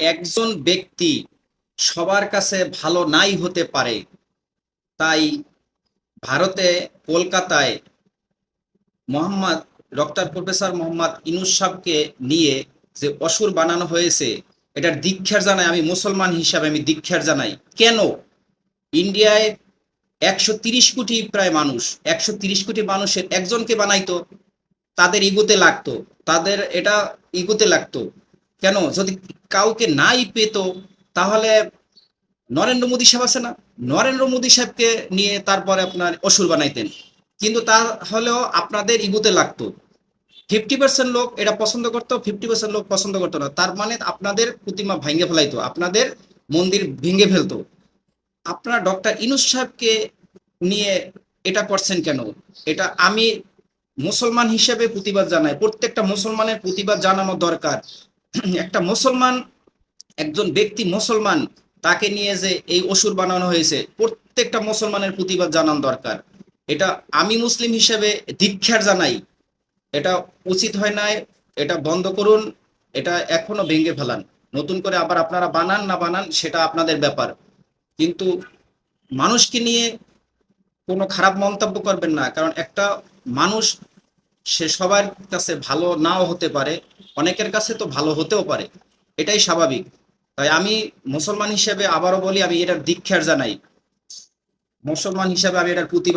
একজন ব্যক্তি সবার কাছে ভালো নাই হতে পারে, তাই ভারতে কলকাতায় মোহাম্মদ, ডক্টর প্রফেসর মোহাম্মদ ইনুস সাহকে নিয়ে যে অসুর বানানো হয়েছে, এটার দীক্ষার জানাই আমি মুসলমান হিসাবে আমি দীক্ষার জানাই। কেন? ইন্ডিয়ায় একশো তিরিশ কোটি প্রায় মানুষ, একশো তিরিশ কোটি মানুষের একজনকে বানাইতো, তাদের ইগোতে লাগতো, তাদের এটা ইগোতে লাগতো। কেন? যদি কাউকে নাই পেত, তাহলে নরেন্দ্র মোদী সাহেব আছে না? নরেন্দ্র মোদী সাহেবকে নিয়ে তারপরে আপনার অসুর বানাইতেন। কিন্তু তা হলেও আপনাদের ইগুতে লাগতো। ফিফটি পার্সেন্ট লোক এটা পছন্দ করতো, ফিফটি পার্সেন্ট লোক পছন্দ করতো না। তার মানে আপনাদের প্রতিমা ভেঙে ফেলাইতো, আপনাদের মন্দির ভেঙে ফেলতো। আপনার ডক্টর ইনুস সাহেবকে নিয়ে এটা করছেন কেন? এটা আমি মুসলমান হিসেবে প্রতিবাদ জানাই। প্রত্যেকটা মুসলমানের প্রতিবাদ জানানো দরকার। একটা মুসলমান, একজন ব্যক্তি মুসলমান, তাকে নিয়ে যে এই অসুর বানানো হয়েছে, প্রত্যেকটা মুসলমানের প্রতিবাদ জানানো দরকার। এটা আমি মুসলিম হিসেবে দীক্ষার জানাই। এটা উচিত হয় নাই, এটা বন্ধ করুন, এটা এখনও ভেঙে ফেলান। নতুন করে আবার আপনারা বানান, না বানান, সেটা আপনাদের ব্যাপার। কিন্তু মানুষকে নিয়ে কোনো খারাপ মন্তব্য করবেন না, কারণ একটা মানুষ, সে সবার কাছে ভালো নাও হতে পারে অনেকের কাছে তো ভালো হতেও পারে। এটাই স্বাভাবিক। তাই আমি মুসলমান হিসেবে আবারও বলি, আমি এটার দীক্ষার জানাই। মুসলমান হিসাবে আমি এটার প্রতি